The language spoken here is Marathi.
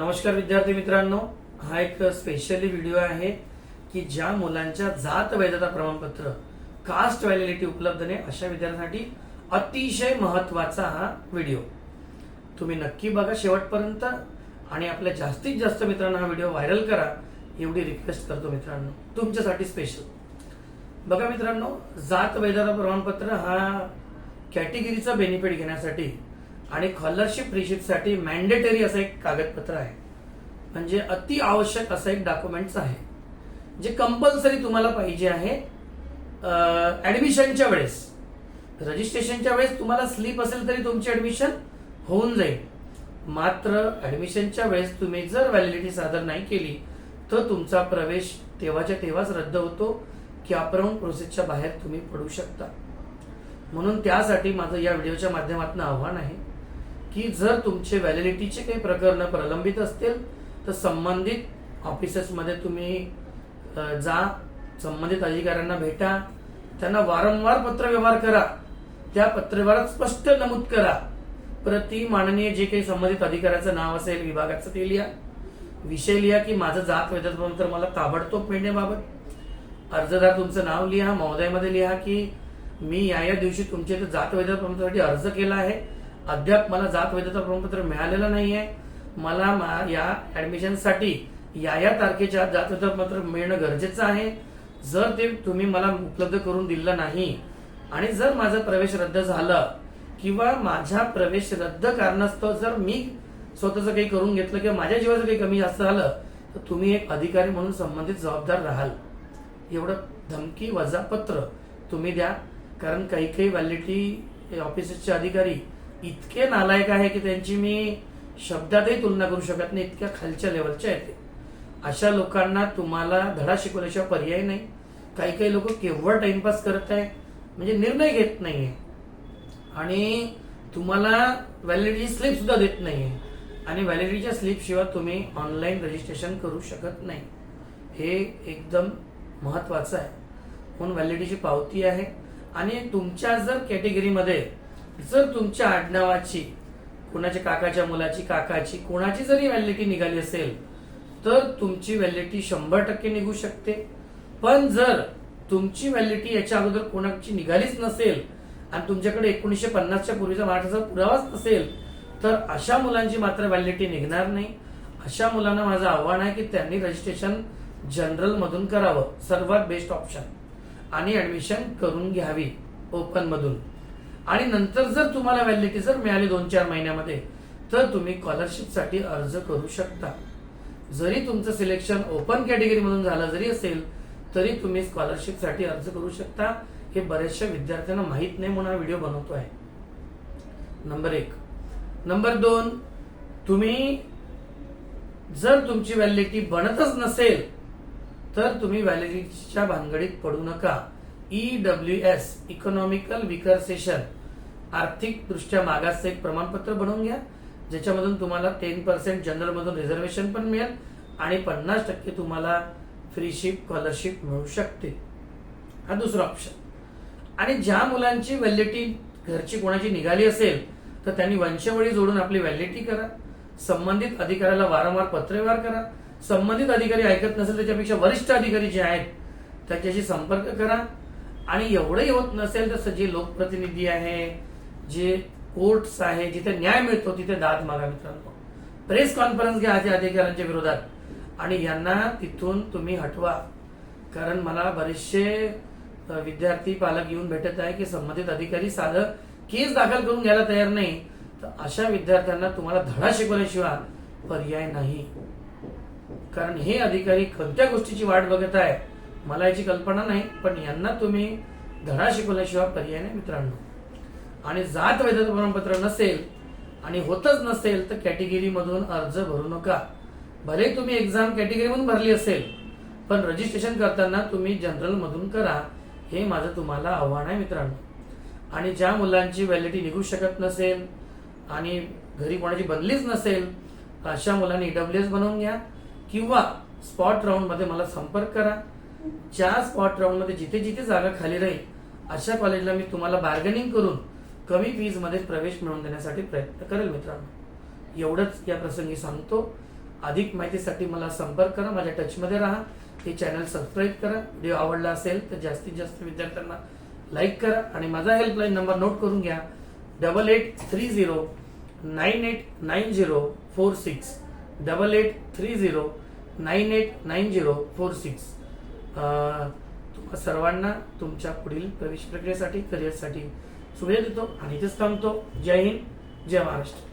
नमस्कार विद्यार्थी मित्रांनो. हा एक स्पेशली व्हिडिओ आहे की ज्या मुलांच्या जात वैधता प्रमाणपत्र कास्ट व्हॅलिडिटी उपलब्ध नाही अशा विद्यार्थ्यांसाठी अतिशय महत्त्वाचा हा व्हिडिओ तुम्ही नक्की बघा शेवटपर्यंत आणि आपल्या जास्तीत जास्त मित्रांना हा व्हिडिओ व्हायरल करा एवढी रिक्वेस्ट करतो मित्रांनो. तुमच्यासाठी स्पेशल बघा मित्रांनो जात वैधता प्रमाणपत्र हा कॅटेगरीचा बेनिफिट घेण्यासाठी आणि स्कॉलरशिप रिसिप्टसाठी मॅन्डेटरी असं एक कागदपत्र आहे. म्हणजे अति आवश्यक असं एक डॉक्युमेंट्स आहे. जे कंपल्सरी तुम्हाला पाहिजे आहे ऍडमिशनच्या वेळेस. रजिस्ट्रेशनच्या वेळेस तुम्हाला स्लीप असेल तरी तुमची ऍडमिशन होऊन जाईल. मात्र ऍडमिशनच्या वेळेस तुम्ही जर व्हॅलिडिटी सादर नाही केली तर तुमचा प्रवेश तेव्हाच्या तेव्हाच रद्द होतो की अपराऊंड प्रोसेसच्या बाहेर तुम्ही पडू शकता. म्हणून त्यासाठी माझं या व्हिडिओच्या माध्यमातून आव्हान आहे की जर तुमचे व्हॅलिडिटीचे काही प्रकरण प्रलंबित असतील तर संबंधित ऑफिसेसमध्ये तुम्ही जा संबंधित अधिकाऱ्यांना भेटा त्यांना वारंवार पत्रव्यवहार करा. त्या पत्रव्यवहारात स्पष्ट नमूद करा. प्रति माननीय जे काही संबंधित अधिकाऱ्याचं नाव असेल विभागाचं ते लिहा. विषय लिहा की माझं जात वैधत्वपत्र मला ताबडतोब मिळण्याबाबत. अर्जदार तुमचं नाव लिहा महोदयामध्ये लिहा की मी या या दिवशी तुमच्या इथे जात वैधता अर्ज केला आहे. अद्याप मला जात वैधता प्रमाणपत्र मिळालेलं नाहीये. मला मा- या ऍडमिशनसाठी या या तारखेच्या जात वैधता प्रमाणपत्र मिळणं गरजेचं आहे. जर ते तुम्ही मला उपलब्ध करून दिलं नाही आणि जर माझा प्रवेश रद्द झाला किंवा माझा प्रवेश रद्द कारणास्तव जर मी स्वतःचं काही करून घेतलं किंवा माझ्या जीवाचं काही कमी जास्त झालं तर तुम्ही एक अधिकारी म्हणून संबंधित जबाबदार राहाल. एवढं धमकी वजापत्र तुम्ही द्या. कारण काही काही व्हॅलिडिटी ऑफिसचे अधिकारी इतके नालायक आहे की त्यांची मी शब्दातही तुलना करू शकत नाही इतक्या खालच्या लेवलच्या आहेत अशा लोकांना तुम्हाला धडा शिकवल्याशिवाय पर्याय नाही. काही काही लोक केवळ टाइमपास करत आहे म्हणजे निर्णय घेत नाहीये. आणि तुम्हाला व्हॅलिडिटी स्लिप सुद्धा देत नाहीये. आणि व्हॅलिडिटीच्या स्लिपशिवाय तुम्ही ऑनलाईन रजिस्ट्रेशन करू शकत नाही. हे एकदम महत्वाचं आहे. म्हणून व्हॅलिडिटीची पावती आहे. आणि तुमच्या जर कॅटेगरीमध्ये जर तुमच्या आडनावाची कुणाच्या काकाच्या मुलाची काकाची कोणाची जरी व्हॅलिडिटी निघाली असेल तर तुमची व्हॅलिडिटी शंभर टक्के निघू शकते. पण जर तुमची व्हॅलिडिटी याच्या अगोदर कोणाची निघालीच नसेल आणि तुमच्याकडे एकोणीसशे पन्नासच्या पूर्वीचा मराठाचा पुरावाच नसेल तर अशा मुलांची मात्र व्हॅलिडिटी निघणार नाही. अशा मुलांना माझं आव्हान आहे की त्यांनी रजिस्ट्रेशन जनरल मधून करावं. सर्वात बेस्ट ऑप्शन आणि ऍडमिशन करून घ्यावी. ओपन मधून. आणि नंतर जर तुम्हाला व्हॅलिडिटी जर मिळाली दोन चार महिन्यामध्ये तर तुम्ही स्कॉलरशिपसाठी अर्ज करू शकता. जरी तुमचं सिलेक्शन ओपन कॅटेगरीमधून झालं जरी असेल तरी तुम्ही स्कॉलरशिपसाठी अर्ज करू शकता. हे बऱ्याचशा विद्यार्थ्यांना माहीत नाही म्हणून हा व्हिडिओ बनवतो आहे नंबर एक. नंबर दोन तुम्ही जर तुमची व्हॅलिडिटी बनतच नसेल तर तुम्ही व्हॅलिडिटीच्या भानगडीत पडू नका. E W S economical weaker section आर्थिक दृष्ट्या मागासचं एक प्रमाणपत्र बनवून घ्या ज्याच्यामधून तुम्हाला टेन पर्सेंट जनरलमधून रिझर्वेशन पण मिळेल आणि पन्नास टक्के तुम्हाला फ्रीशिप स्कॉलरशिप मिळू शकते. हा दुसरा ऑप्शन आणि ज्या मुलांची व्हॅलिडिटी घरची कोणाची निघाली असेल तर त्यांनी वंशवळी जोडून आपली व्हॅलिडिटी करा. संबंधित अधिकाऱ्याला वारंवार पत्रव्यवहार करा. संबंधित अधिकारी ऐकत नसेल त्याच्यापेक्षा वरिष्ठ अधिकारी जे आहेत त्याच्याशी संपर्क करा. आणि एवढंही होत नसेल तर जे लोकप्रतिनिधी आहे जे कोर्ट्स आहे जिथे न्याय मिळतो तिथे दाद मागा मित्रांनो. प्रेस कॉन्फरन्स घ्या त्या अधिकाऱ्यांच्या विरोधात. आणि यांना तिथून तुम्ही हटवा. कारण मला बरेचसे विद्यार्थी पालक येऊन भेटत आहे की संबंधित अधिकारी साधं केस दाखल करून घ्यायला तयार नाही. तर अशा विद्यार्थ्यांना तुम्हाला धडा शिकवल्याशिवाय पर्याय नाही. कारण हे अधिकारी कोणत्या गोष्टीची वाट बघत आहे? मला याची कल्पना नाही पण यांना तुम्ही धडा शिकवल्याशिवाय पर्याय नाही मित्रांनो. आणि जात वैधता प्रमाणपत्र नसेल आणि होतच नसेल तर कॅटेगरीमधून अर्ज भरू नका. भले तुम्ही एक्झाम कॅटेगरीमधून भरली असेल पण रजिस्ट्रेशन करताना तुम्ही जनरलमधून करा. हे माझं तुम्हाला आव्हान आहे मित्रांनो. आणि ज्या मुलांची व्हॅलिडिटी निघू शकत नसेल आणि घरी कोणाची बनलीच नसेल अशा मुलांनी डब्ल्यू एस बनवून घ्या किंवा स्पॉट राऊंडमध्ये मला संपर्क करा. ज्या स्पॉट राऊंडमध्ये जिथे जिथे जागा खाली राहील अशा कॉलेजला मी तुम्हाला बार्गेनिंग करून कमी फीजमध्ये प्रवेश मिळवून देण्यासाठी प्रयत्न करेल मित्रांनो. एवढंच या प्रसंगी सांगतो. अधिक माहितीसाठी मला संपर्क करा माझ्या टचमध्ये राहा. हे चॅनल सबस्क्राईब करा. व्हिडिओ आवडला असेल तर जास्तीत जास्त विद्यार्थ्यांना लाईक करा आणि माझा हेल्पलाईन नंबर नोट करून घ्या. Double eight three zero nine eight nine zero four six double eight three zero nine eight nine zero four six तुम्हा सर्वांना तुमच्या पुढील प्रवेश प्रक्रियेसाठी करिअरसाठी शुभेच्छा देतो आणि इथेच थांबतो. जय हिंद जय महाराष्ट्र.